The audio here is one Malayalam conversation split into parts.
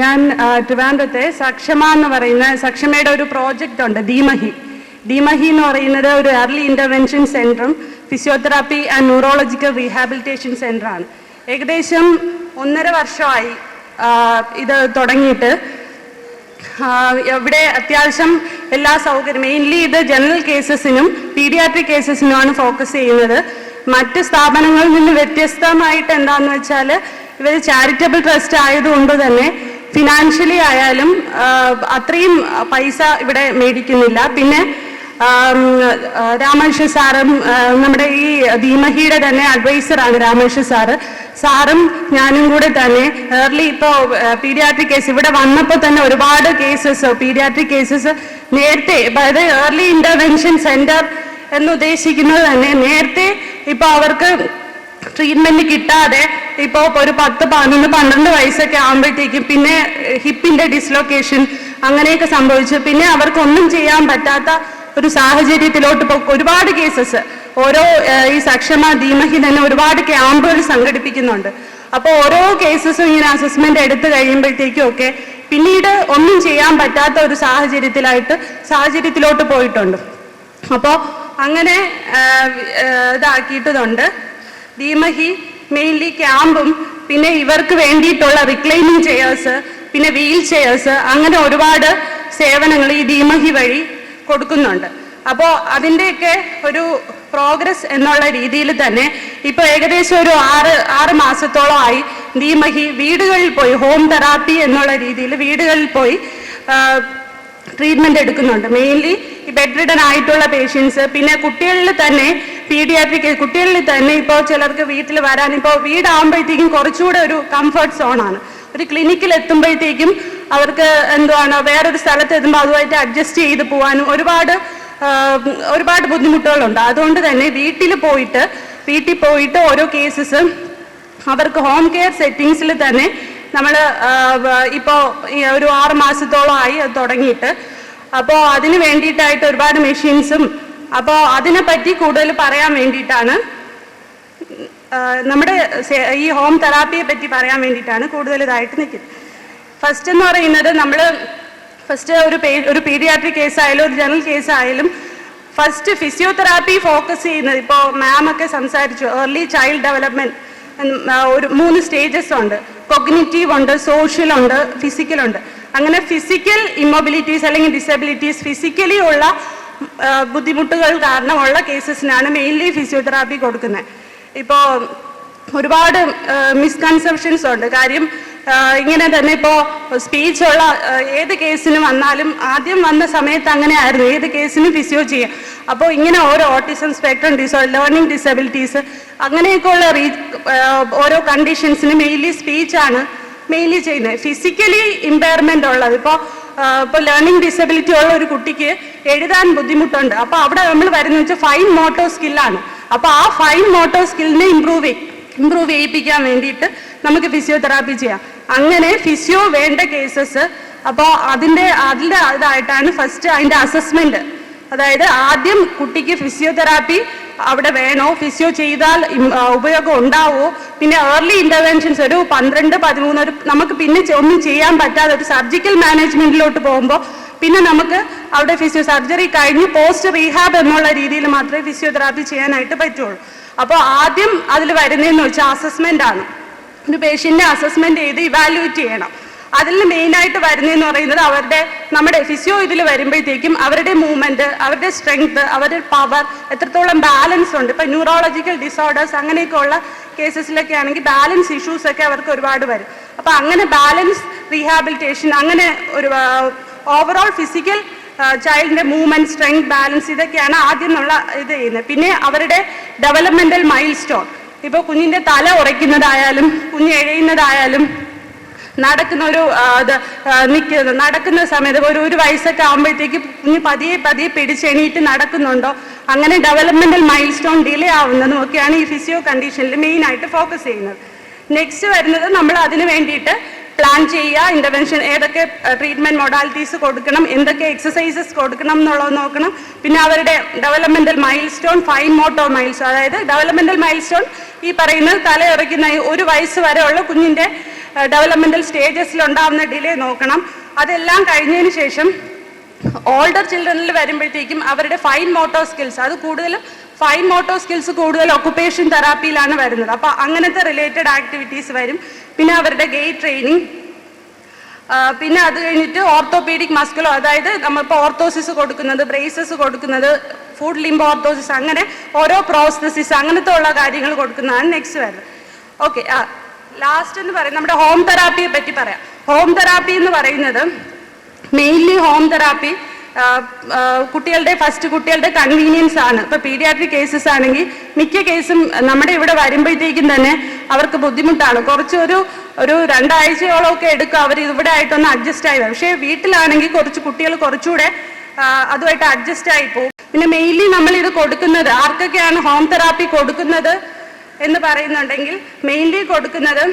ഞാൻ ട്രിവാൻഡ്രത്തെ സക്ഷമ എന്ന് പറയുന്ന സക്ഷമയുടെ ഒരു പ്രോജക്റ്റ് ഉണ്ട് ദീമഹി ദീമഹി എന്ന് പറയുന്നത് ഒരു ഏർലി ഇന്റർവെൻഷൻ സെന്ററും ഫിസിയോതെറാപ്പി ആൻഡ് ന്യൂറോളജിക്കൽ റീഹാബിലിറ്റേഷൻ സെന്ററാണ് ഏകദേശം ഒന്നര വർഷമായി ഇത് തുടങ്ങിയിട്ട് ഇവിടെ അത്യാവശ്യം എല്ലാ സൗകര്യം മെയിൻലി ഇത് ജനറൽ കേസസിനും പീഡിയാട്രിക് കേസസിനുമാണ് ഫോക്കസ് ചെയ്യുന്നത്. മറ്റ് സ്ഥാപനങ്ങളിൽ നിന്ന് വ്യത്യസ്തമായിട്ട് എന്താണെന്ന് വെച്ചാൽ ഇവർ ചാരിറ്റബിൾ ട്രസ്റ്റ് ആയതുകൊണ്ട് തന്നെ ഫിനാൻഷ്യലി ആയാലും അത്രയും പൈസ ഇവിടെ മേടിക്കുന്നില്ല. പിന്നെ രാമകൃഷ്ണ സാറും നമ്മുടെ ഈ ധീമഹിയുടെ തന്നെ അഡ്വൈസറാണ് രാമകൃഷ്ണ സാറ്. സാറും ഞാനും കൂടെ തന്നെ ഏർലി ഇപ്പോൾ പീഡിയാട്രിക് കേസ് ഇവിടെ വന്നപ്പോൾ തന്നെ ഒരുപാട് കേസസ് പീഡിയാട്രിക് കേസസ് നേരത്തെ അതായത് ഏർലി ഇന്റർവെൻഷൻ സെന്റർ എന്ന് ഉദ്ദേശിക്കുന്നത് തന്നെ നേരത്തെ ഇപ്പോൾ അവർക്ക് ട്രീറ്റ്മെന്റ് കിട്ടാതെ ഇപ്പോൾ ഒരു പത്ത് പതിനൊന്ന് പന്ത്രണ്ട് വയസ്സൊക്കെ ആകുമ്പോഴത്തേക്കും പിന്നെ ഹിപ്പിന്റെ ഡിസ്ലൊക്കേഷൻ അങ്ങനെയൊക്കെ സംഭവിച്ചു. പിന്നെ അവർക്കൊന്നും ചെയ്യാൻ പറ്റാത്ത ഒരു സാഹചര്യത്തിലോട്ട് ഇപ്പോൾ ഒരുപാട് കേസസ് ഓരോ ഈ സക്ഷമ ധീമഹി തന്നെ ഒരുപാട് ക്യാമ്പുകൾ സംഘടിപ്പിക്കുന്നുണ്ട്. അപ്പോൾ ഓരോ കേസസും ഇങ്ങനെ അസസ്മെന്റ് എടുത്തു കഴിയുമ്പോഴത്തേക്കും ഒക്കെ പിന്നീട് ഒന്നും ചെയ്യാൻ പറ്റാത്ത ഒരു സാഹചര്യത്തിലായിട്ട് സാഹചര്യത്തിലോട്ട് പോയിട്ടുണ്ട്. അപ്പോൾ അങ്ങനെ ധീമഹി ഇതാക്കിയിട്ടുണ്ട്. ദീമഹി മെയിൻലി ക്യാമ്പും പിന്നെ ഇവർക്ക് വേണ്ടിയിട്ടുള്ള റിക്ലൈമിംഗ് ചെയേഴ്സ് പിന്നെ വീൽ ചെയേഴ്സ് അങ്ങനെ ഒരുപാട് സേവനങ്ങൾ ഈ ധീമഹി വഴി കൊടുക്കുന്നുണ്ട്. അപ്പോൾ അതിന്റെയൊക്കെ ഒരു പ്രോഗ്രസ് എന്നുള്ള രീതിയിൽ തന്നെ ഇപ്പോൾ ഏകദേശം ഒരു ആറ് ആറ് മാസത്തോളമായി ധീമഹി വീടുകളിൽ പോയി ഹോം തെറാപ്പി എന്നുള്ള രീതിയിൽ വീടുകളിൽ പോയി ട്രീറ്റ്മെന്റ് എടുക്കുന്നുണ്ട്. മെയിൻലി ഈ ബെഡ് റിഡൻ ആയിട്ടുള്ള പേഷ്യൻസ് പിന്നെ കുട്ടികളിൽ തന്നെ പീഡിയാട്രിക് കുട്ടികളിൽ തന്നെ ഇപ്പോൾ ചിലർക്ക് വീട്ടിൽ വരാൻ ഇപ്പോൾ വീടാകുമ്പോഴത്തേക്കും കുറച്ചുകൂടെ ഒരു കംഫർട്ട് സോണാണ് ഒരു ക്ലിനിക്കിൽ എത്തുമ്പോഴത്തേക്കും അവർക്ക് എന്തുവാണ് വേറൊരു സ്ഥലത്ത് എത്തുമ്പോൾ അതുമായിട്ട് അഡ്ജസ്റ്റ് ചെയ്ത് പോകാനും ഒരുപാട് ഒരുപാട് ബുദ്ധിമുട്ടുകളുണ്ട്. അതുകൊണ്ട് തന്നെ വീട്ടിൽ പോയിട്ട് വീട്ടിൽ പോയിട്ട് ഓരോ കേസസ് അവർക്ക് ഹോം കെയർ സെറ്റിങ്സിൽ തന്നെ നമ്മൾ ഇപ്പോൾ ഒരു ആറ് മാസത്തോളമായി അത് തുടങ്ങിയിട്ട്. അപ്പോൾ അതിന് വേണ്ടിയിട്ടായിട്ട് ഒരുപാട് മെഷീൻസും അപ്പോൾ അതിനെപ്പറ്റി കൂടുതൽ പറയാൻ വേണ്ടിയിട്ടാണ് നമ്മുടെ ഈ ഹോം തെറാപ്പിയെ പറ്റി പറയാൻ വേണ്ടിയിട്ടാണ് കൂടുതൽ ഇതായിട്ട് നിൽക്കുന്നത്. ഫസ്റ്റ് എന്ന് പറയുന്നത് നമ്മൾ ഫസ്റ്റ് ഒരു ഒരു പീഡിയാട്രിക് കേസായാലും ഒരു ജനറൽ കേസായാലും ഫസ്റ്റ് ഫിസിയോതെറാപ്പി ഫോക്കസ് ചെയ്യുന്നത് ഇപ്പോൾ മാമൊക്കെ സംസാരിച്ചു ഏർലി ചൈൽഡ് ഡെവലപ്മെന്റ് ഒരു മൂന്ന് സ്റ്റേജസ് ഉണ്ട്. കൊഗ്നിറ്റീവ് ഉണ്ട് സോഷ്യൽ ഉണ്ട് ഫിസിക്കൽ ഉണ്ട്. അങ്ങനെ ഫിസിക്കൽ ഇമ്മൊബിലിറ്റീസ് അല്ലെങ്കിൽ ഡിസബിലിറ്റീസ് ഫിസിക്കലി ഉള്ള ബുദ്ധിമുട്ടുകൾ കാരണമുള്ള കേസസിനാണ് മെയിൻലി ഫിസിയോതെറാപ്പി കൊടുക്കുന്നത്. ഇപ്പോൾ ഒരുപാട് മിസ്കൺസെപ്ഷൻസ് ഉണ്ട്. കാര്യം ഇങ്ങനെ തന്നെ ഇപ്പോ സ്പീച്ചുള്ള ഏത് കേസിന് വന്നാലും ആദ്യം വന്ന സമയത്ത് അങ്ങനെ ആയിരുന്നു ഏത് കേസിനും ഫിസിയോ ചെയ്യാം. അപ്പോൾ ഇങ്ങനെ ഓരോ ഓട്ടിസം സ്പെക്ട്രം ഡിസോ ലേണിംഗ് ഡിസബിലിറ്റീസ് അങ്ങനെയൊക്കെയുള്ള റീ ഓരോ കണ്ടീഷൻസിന് മെയിൻലി സ്പീച്ചാണ് മെയിൻലി ചെയ്യുന്നത്. ഫിസിക്കലി ഇമ്പയർമെന്റ് ഉള്ളത്. ഇപ്പോൾ ഇപ്പോൾ ലേണിംഗ് ഡിസബിലിറ്റി ഉള്ള ഒരു കുട്ടിക്ക് എഴുതാൻ ബുദ്ധിമുട്ടുണ്ട്. അപ്പോൾ അവിടെ നമ്മൾ വരുന്നത് വെച്ചാൽ ഫൈൻ മോട്ടോ സ്കില്ലാണ് അപ്പോൾ ആ ഫൈൻ മോട്ടോ സ്കില്ലിനെ ഇമ്പ്രൂവ് ഇമ്പ്രൂവ് ചെയ്യിപ്പിക്കാൻ വേണ്ടിയിട്ട് നമുക്ക് ഫിസിയോതെറാപ്പി ചെയ്യാം. അങ്ങനെ ഫിസിയോ വേണ്ട കേസസ് അപ്പോൾ അതിന്റെ അതിന്റെ ഇതായിട്ടാണ് ഫസ്റ്റ് അതിന്റെ അസസ്മെന്റ് അതായത് ആദ്യം കുട്ടിക്ക് ഫിസിയോതെറാപ്പി അവിടെ വേണോ? ഫിസിയോ ചെയ്താൽ ഉപയോഗം ഉണ്ടാവോ? പിന്നെ ഏർലി ഇന്റർവെൻഷൻസ് ഒരു പന്ത്രണ്ട് പതിമൂന്ന് ഒരു നമുക്ക് പിന്നെ ഒന്നും ചെയ്യാൻ പറ്റാതെ ഒരു സർജിക്കൽ മാനേജ്മെന്റിലോട്ട് പോകുമ്പോൾ പിന്നെ നമുക്ക് അവിടെ ഫിസിയോ സർജറി കഴിഞ്ഞ് പോസ്റ്റ് റീഹാബ് എന്നുള്ള രീതിയിൽ മാത്രമേ ഫിസിയോതെറാപ്പി ചെയ്യാനായിട്ട് പറ്റുള്ളൂ. അപ്പോൾ ആദ്യം അതിൽ വരുന്നതെന്ന് വെച്ചാൽ അസസ്മെന്റ് ആണ്. ഒരു പേഷ്യന്റെ അസസ്മെന്റ് ചെയ്ത് ഇവാലുവേറ്റ് ചെയ്യണം. അതിൽ മെയിനായിട്ട് വരുന്നതെന്ന് പറയുന്നത് അവരുടെ നമ്മുടെ ഫിസിയോ ഇതിൽ വരുമ്പോഴത്തേക്കും അവരുടെ മൂവ്മെന്റ് അവരുടെ സ്ട്രെങ്ത് അവരുടെ പവർ എത്രത്തോളം ബാലൻസ് ഉണ്ട്. ഇപ്പം ന്യൂറോളജിക്കൽ ഡിസോർഡേഴ്സ് അങ്ങനെയൊക്കെ ഉള്ള കേസസിലൊക്കെ ആണെങ്കിൽ ബാലൻസ് ഇഷ്യൂസ് ഒക്കെ അവർക്ക് ഒരുപാട് വരും. അപ്പോൾ അങ്ങനെ ബാലൻസ് റീഹാബിലിറ്റേഷൻ അങ്ങനെ ഒരു ഓവറോൾ ഫിസിക്കൽ ചൈൽഡിന്റെ മൂവ്മെന്റ് സ്ട്രെങ്ത് ബാലൻസ് ഇതൊക്കെയാണ് ആദ്യം നമ്മൾ ഇത് ചെയ്യുന്നത്. പിന്നെ അവരുടെ ഡെവലപ്മെന്റൽ മൈൽ സ്റ്റോൺ ഇപ്പോൾ കുഞ്ഞിന്റെ തല ഉറയ്ക്കുന്നതായാലും കുഞ്ഞ് എഴയുന്നതായാലും നടക്കുന്ന ഒരു അത് നടക്കുന്ന സമയത്ത് ഒരു ഒരു വയസ്സൊക്കെ ആകുമ്പോഴത്തേക്ക് കുഞ്ഞ് പതിയെ പതിയെ പിടിച്ചെണീറ്റ് നടക്കുന്നുണ്ടോ? അങ്ങനെ ഡെവലപ്മെന്റൽ മൈൽ സ്റ്റോൺ ഡിലേ ആവുന്നതും ഒക്കെയാണ് ഈ ഫിസിയോ കണ്ടീഷനിൽ മെയിനായിട്ട് ഫോക്കസ് ചെയ്യുന്നത്. നെക്സ്റ്റ് വരുന്നത് നമ്മൾ അതിന് വേണ്ടിയിട്ട് പ്ലാൻ ചെയ്യുക ഇന്റർവെൻഷൻ ഏതൊക്കെ ട്രീറ്റ്മെന്റ് മൊഡാലിറ്റീസ് കൊടുക്കണം എന്തൊക്കെ എക്സസൈസസ് കൊടുക്കണം എന്നുള്ളത് നോക്കണം. പിന്നെ അവരുടെ developmental milestone fine motor milestone അതായത് ഡെവലപ്മെന്റൽ മൈൽ സ്റ്റോൺ ഈ പറയുന്നത് തലയുറയ്ക്കുന്ന ഒരു വയസ്സ് വരെയുള്ള കുഞ്ഞിന്റെ ഡെവലപ്മെന്റൽ സ്റ്റേജസിൽ ഉണ്ടാവുന്ന ഡിലേ നോക്കണം. അതെല്ലാം കഴിഞ്ഞതിന് ശേഷം ഓൾഡർ ചിൽഡ്രനിൽ വരുമ്പോഴത്തേക്കും അവരുടെ ഫൈൻ മോട്ടോ സ്കിൽസ് അത് കൂടുതലും ഫൈൻ മോട്ടോ സ്കിൽസ് കൂടുതൽ ഒക്കുപേഷൻ തെറാപ്പിയിലാണ് വരുന്നത്. അപ്പോൾ അങ്ങനത്തെ റിലേറ്റഡ് ആക്ടിവിറ്റീസ് വരും. പിന്നെ അവരുടെ ഗെയ്റ്റ് ട്രെയിനിങ് പിന്നെ അത് കഴിഞ്ഞിട്ട് ഓർത്തോപീഡിക് മസ്കുലോ അതായത് നമ്മളിപ്പോൾ ഓർത്തോസിസ് കൊടുക്കുന്നത് ബ്രേസസ് കൊടുക്കുന്നത് ഫുഡ് ലിംബ് ഓർത്തോസിസ് അങ്ങനെ ഓരോ പ്രോസസിസ് അങ്ങനത്തെ ഉള്ള കാര്യങ്ങൾ കൊടുക്കുന്നതാണ് നെക്സ്റ്റ് വരുന്നത് ഓക്കെ ആ ലാസ്റ്റ് എന്ന് പറയുന്നത് നമ്മുടെ ഹോം തെറാപ്പിയെ പറ്റി പറയാം. ഹോം തെറാപ്പി എന്ന് പറയുന്നത് മെയിൻലി ഹോം തെറാപ്പി കുട്ടികളുടെ ഫസ്റ്റ് കുട്ടികളുടെ കൺവീനിയൻസ് ആണ്. ഇപ്പൊ പീഡിയാട്രിക് കേസസ് ആണെങ്കിൽ മിക്ക കേസും നമ്മുടെ ഇവിടെ വരുമ്പോഴത്തേക്കും തന്നെ അവർക്ക് ബുദ്ധിമുട്ടാണ്. കുറച്ചൊരു ഒരു രണ്ടാഴ്ചയോളം ഒക്കെ എടുക്കും അവർ ഇവിടെ ആയിട്ടൊന്ന് അഡ്ജസ്റ്റ് ആയി പക്ഷേ വീട്ടിലാണെങ്കിൽ കുറച്ച് കുട്ടികൾ കുറച്ചുകൂടെ അതുമായിട്ട് അഡ്ജസ്റ്റ് ആയി പോകും. പിന്നെ മെയിൻലി നമ്മൾ ഇത് കൊടുക്കുന്നത് ആർക്കൊക്കെയാണ് ഹോം തെറാപ്പി കൊടുക്കുന്നത് എന്ന് പറയുന്നുണ്ടെങ്കിൽ മെയിൻലി കൊടുക്കുന്നത്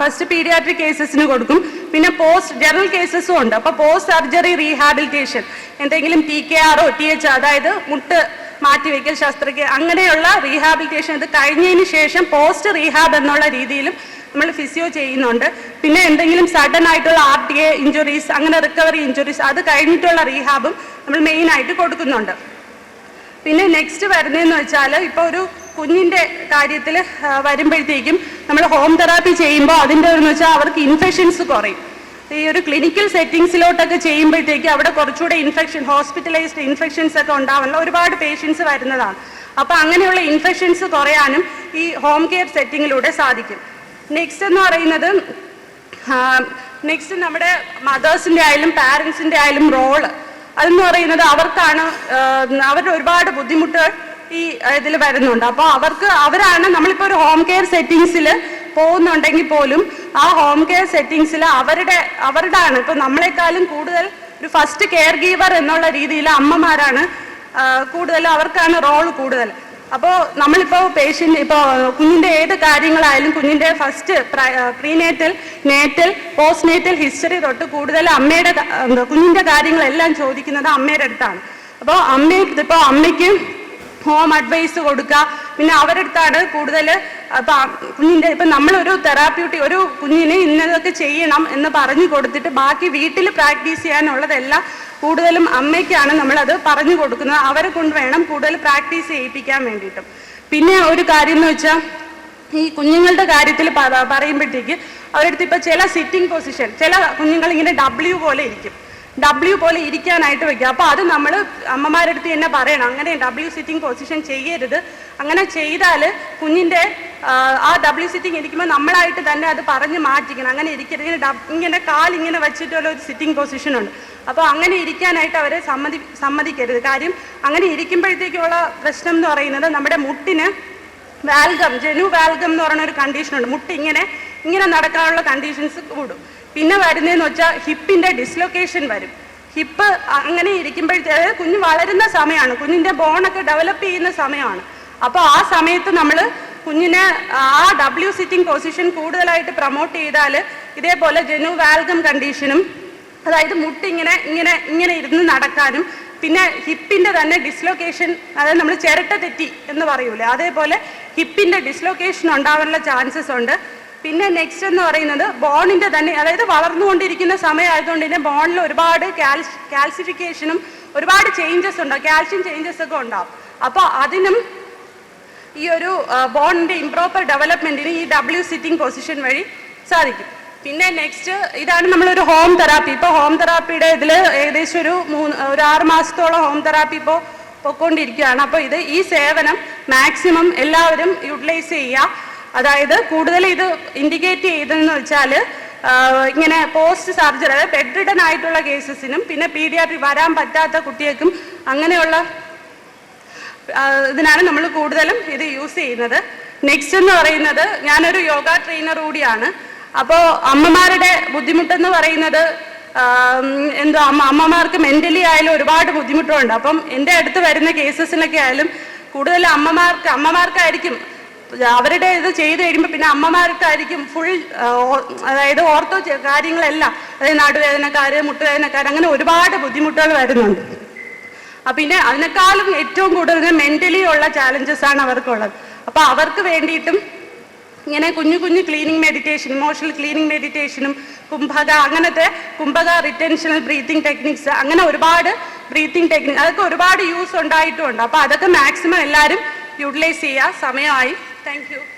ഫസ്റ്റ് പീഡിയാട്രിക് കേസസിന് കൊടുക്കും. പിന്നെ പോസ്റ്റ് ജനറൽ കേസസും ഉണ്ട്. അപ്പോൾ പോസ്റ്റ് സർജറി റീഹാബിലിറ്റേഷൻ എന്തെങ്കിലും ടി കെ ആറോ ടി എച്ച് അതായത് മുട്ട് മാറ്റിവെക്കൽ ശസ്ത്രക്രിയ അങ്ങനെയുള്ള റീഹാബിലിറ്റേഷൻ ഇത് കഴിഞ്ഞതിന് ശേഷം പോസ്റ്റ് റീഹാബ് എന്നുള്ള രീതിയിലും നമ്മൾ ഫിസിയോ ചെയ്യുന്നുണ്ട്. പിന്നെ എന്തെങ്കിലും സഡൻ ആയിട്ടുള്ള ആർ ടി എ ഇഞ്ചുറീസ് അങ്ങനെ റിക്കവറി ഇഞ്ചുറീസ് അത് കഴിഞ്ഞിട്ടുള്ള റീഹാബും നമ്മൾ മെയിൻ ആയിട്ട് കൊടുക്കുന്നുണ്ട്. പിന്നെ നെക്സ്റ്റ് വരുന്നതെന്ന് വെച്ചാൽ ഇപ്പോൾ ഒരു കുഞ്ഞിന്റെ കാര്യത്തിൽ വരുമ്പോഴത്തേക്കും നമ്മൾ ഹോം തെറാപ്പി ചെയ്യുമ്പോൾ അതിന്റെ എന്ന് വെച്ചാൽ അവർക്ക് ഇൻഫെക്ഷൻസ് കുറയും. ഈ ഒരു ക്ലിനിക്കൽ സെറ്റിങ്സിലോട്ടൊക്കെ ചെയ്യുമ്പോഴത്തേക്ക് അവിടെ കുറച്ചുകൂടെ ഇൻഫെക്ഷൻ ഹോസ്പിറ്റലൈസ്ഡ് ഇൻഫെക്ഷൻസ് ഒക്കെ ഉണ്ടാവാനുള്ള ഒരുപാട് പേഷ്യൻസ് വരുന്നതാണ്. അപ്പോൾ അങ്ങനെയുള്ള ഇൻഫെക്ഷൻസ് കുറയാനും ഈ ഹോം കെയർ സെറ്റിങ്ങിലൂടെ സാധിക്കും. നെക്സ്റ്റ് എന്ന് പറയുന്നത് നെക്സ്റ്റ് നമ്മുടെ മദേഴ്സിന്റെ ആയാലും പാരൻസിന്റെ ആയാലും റോൾ അതെന്ന് പറയുന്നത് അവർക്കാണ് അവരുടെ ഒരുപാട് ബുദ്ധിമുട്ടുകൾ ഈ ഇതിൽ വരുന്നുണ്ട്. അപ്പോൾ അവർക്ക് അവരാണ് നമ്മളിപ്പോൾ ഒരു ഹോം കെയർ സെറ്റിങ്സിൽ പോകുന്നുണ്ടെങ്കിൽ പോലും ആ ഹോം കെയർ സെറ്റിങ്സിൽ അവരുടെ അവരുടെ ആണ് ഇപ്പം നമ്മളെക്കാളും കൂടുതൽ ഒരു ഫസ്റ്റ് കെയർ ഗീവർ എന്നുള്ള രീതിയിൽ അമ്മമാരാണ് കൂടുതൽ അവർക്കാണ് റോൾ കൂടുതൽ. അപ്പോൾ നമ്മളിപ്പോൾ പേഷ്യന്റ് ഇപ്പോൾ കുഞ്ഞിന്റെ ഏത് കാര്യങ്ങളായാലും കുഞ്ഞിന്റെ first prenatal natal postnatal history തൊട്ട് കൂടുതൽ അമ്മയുടെ കുഞ്ഞിന്റെ കാര്യങ്ങളെല്ലാം ചോദിക്കുന്നത് അമ്മയുടെ അടുത്താണ്. അപ്പോൾ അമ്മ ഇപ്പോൾ അമ്മയ്ക്ക് ഹോം അഡ്വൈസ് കൊടുക്കുക പിന്നെ അവരടുത്താണ് കൂടുതൽ കുഞ്ഞിന്റെ ഇപ്പൊ നമ്മളൊരു തെറാപ്യൂട്ടി ഒരു കുഞ്ഞിനെ ഇന്നതൊക്കെ ചെയ്യണം എന്ന് പറഞ്ഞു കൊടുത്തിട്ട് ബാക്കി വീട്ടിൽ പ്രാക്ടീസ് ചെയ്യാനുള്ളതെല്ലാം കൂടുതലും അമ്മയ്ക്കാണ് നമ്മളത് പറഞ്ഞു കൊടുക്കുന്നത്. അവരെ കൊണ്ട് വേണം കൂടുതൽ പ്രാക്ടീസ് ചെയ്യിപ്പിക്കാൻ വേണ്ടിയിട്ടും. പിന്നെ ഒരു കാര്യം എന്ന് വെച്ചാൽ ഈ കുഞ്ഞുങ്ങളുടെ കാര്യത്തിൽ പറയുമ്പോഴത്തേക്ക് അവരടുത്ത് ഇപ്പം ചില സിറ്റിംഗ് പൊസിഷൻ ചില കുഞ്ഞുങ്ങൾ ഇങ്ങനെ ഡബ്ല്യു പോലെ ഇരിക്കും. ഡബ്ല്യു പോലെ ഇരിക്കാനായിട്ട് വെക്കുക അപ്പോൾ അത് നമ്മൾ അമ്മമാരുടെ അടുത്ത് തന്നെ പറയണം. അങ്ങനെ ഡബ്ല്യു സിറ്റിംഗ് പൊസിഷൻ ചെയ്യരുത്. അങ്ങനെ ചെയ്താൽ കുഞ്ഞിന്റെ ആ ഡബ്ല്യു സിറ്റിംഗ് ഇരിക്കുമ്പോൾ നമ്മളായിട്ട് തന്നെ അത് പറഞ്ഞ് മാറ്റിക്കണം. അങ്ങനെ ഇരിക്കരുത്. ഇങ്ങനെ ഇങ്ങനെ കാലിങ്ങനെ വെച്ചിട്ടുള്ള ഒരു സിറ്റിംഗ് പൊസിഷനുണ്ട് അപ്പോൾ അങ്ങനെ ഇരിക്കാനായിട്ട് അവരെ സമ്മതി സമ്മതിക്കരുത്. കാര്യം അങ്ങനെ ഇരിക്കുമ്പോഴത്തേക്കുള്ള പ്രശ്നം എന്ന് പറയുന്നത് നമ്മുടെ മുട്ടിന് വാൽഗം ജനു വാൽഗം എന്ന് പറയുന്ന ഒരു കണ്ടീഷനുണ്ട് മുട്ട് ഇങ്ങനെ ഇങ്ങനെ നടക്കാനുള്ള കണ്ടീഷൻസ് കൂടും. പിന്നെ വരുന്നതെന്ന് വെച്ചാൽ ഹിപ്പിന്റെ ഡിസ്ലൊക്കേഷൻ വരും. ഹിപ്പ് അങ്ങനെ ഇരിക്കുമ്പോഴത്തേ കുഞ്ഞ് വളരുന്ന സമയമാണ് കുഞ്ഞിന്റെ ബോണൊക്കെ ഡെവലപ്പ് ചെയ്യുന്ന സമയമാണ് അപ്പോൾ ആ സമയത്ത് നമ്മൾ കുഞ്ഞിനെ ആ ഡബ്ല്യു സിറ്റിംഗ് പൊസിഷൻ കൂടുതലായിട്ട് പ്രൊമോട്ട് ചെയ്താൽ ഇതേപോലെ ജനു വാൽഗം കണ്ടീഷനും അതായത് മുട്ടിങ്ങനെ ഇങ്ങനെ ഇങ്ങനെ ഇങ്ങനെ ഇരുന്ന് നടക്കാനും പിന്നെ ഹിപ്പിന്റെ തന്നെ ഡിസ്ലൊക്കേഷൻ അതായത് നമ്മൾ ചിരട്ട തെറ്റി എന്ന് പറയൂലേ അതേപോലെ ഹിപ്പിന്റെ ഡിസ്ലൊക്കേഷൻ ഉണ്ടാവാനുള്ള ചാൻസസ് ഉണ്ട്. പിന്നെ നെക്സ്റ്റ് എന്ന് പറയുന്നത് ബോണിന്റെ തന്നെ അതായത് വളർന്നുകൊണ്ടിരിക്കുന്ന സമയമായതുകൊണ്ട് തന്നെ ബോണിൽ ഒരുപാട് കാൽസ് കാൽസിഫിക്കേഷനും ഒരുപാട് ചേഞ്ചസ് ഉണ്ടാവും കാൽഷ്യം ചേഞ്ചസ് ഒക്കെ ഉണ്ടാവും അപ്പോൾ അതിനും ഈ ഒരു ബോണിന്റെ ഇംപ്രോപ്പർ ഡെവലപ്മെന്റിന് ഈ ഡബ്ല്യു സിറ്റിംഗ് പൊസിഷൻ വഴി സാധിക്കും. പിന്നെ നെക്സ്റ്റ് ഇതാണ് നമ്മളൊരു ഹോം തെറാപ്പി ഇപ്പോൾ ഹോം തെറാപ്പിയുടെ ഇതിൽ ഏകദേശം ഒരു മൂന്ന് ഒരു ആറ് മാസത്തോളം ഹോം തെറാപ്പി ഇപ്പോൾ പൊയ്ക്കൊണ്ടിരിക്കുകയാണ് അപ്പോൾ ഇത് ഈ സേവനം മാക്സിമം എല്ലാവരും യൂട്ടിലൈസ് ചെയ്യുക. അതായത് കൂടുതൽ ഇത് ഇൻഡിക്കേറ്റ് ചെയ്തതെന്ന് വെച്ചാൽ ഇങ്ങനെ പോസ്റ്റ് സർജറി അതായത് ബെഡ് റിഡൻ ആയിട്ടുള്ള കേസസിനും പിന്നെ പീഡിയാട്രി വരാൻ പറ്റാത്ത കുട്ടികൾക്കും അങ്ങനെയുള്ള ഇതിനാണ് നമ്മൾ കൂടുതലും ഇത് യൂസ് ചെയ്യുന്നത്. നെക്സ്റ്റ് എന്ന് പറയുന്നത് ഞാനൊരു യോഗ ട്രെയിനർ കൂടിയാണ്. അപ്പോൾ അമ്മമാരുടെ ബുദ്ധിമുട്ടെന്ന് പറയുന്നത് എന്തോ അമ്മ അമ്മമാർക്ക് മെന്റലി ആയാലും ഒരുപാട് ബുദ്ധിമുട്ടുണ്ട് അപ്പം എന്റെ അടുത്ത് വരുന്ന കേസസിലൊക്കെ ആയാലും കൂടുതൽ അമ്മമാർക്ക് അമ്മമാർക്കായിരിക്കും അവരുടെ ഇത് ചെയ്ത് കഴിയുമ്പോൾ പിന്നെ അമ്മമാർക്കായിരിക്കും ഫുൾ അതായത് ഓർത്തോ കാര്യങ്ങളെല്ലാം. അതായത് നടുവേദനക്കാര് മുട്ടുവേദനക്കാർ അങ്ങനെ ഒരുപാട് ബുദ്ധിമുട്ടുകൾ വരുന്നുണ്ട്. പിന്നെ അതിനേക്കാളും ഏറ്റവും കൂടുതൽ മെന്റലി ഉള്ള ചാലഞ്ചസ് ആണ് അവർക്കുള്ളത്. അപ്പൊ അവർക്ക് വേണ്ടിയിട്ടും ഇങ്ങനെ കുഞ്ഞു കുഞ്ഞു ക്ലീനിങ് മെഡിറ്റേഷൻ ഇമോഷണൽ ക്ലീനിങ് മെഡിറ്റേഷനും കുംഭക അങ്ങനത്തെ കുംഭക റിറ്റൻഷണൽ ബ്രീത്തിങ് ടെക്നിക്സ് അങ്ങനെ ഒരുപാട് ബ്രീത്തിങ് ടെക്നിക് അതൊക്കെ ഒരുപാട് യൂസ് ഉണ്ടായിട്ടുമുണ്ട്. അപ്പോൾ അതൊക്കെ മാക്സിമം എല്ലാവരും യൂട്ടിലൈസ് ചെയ്യുക. സമയമായി. Thank you.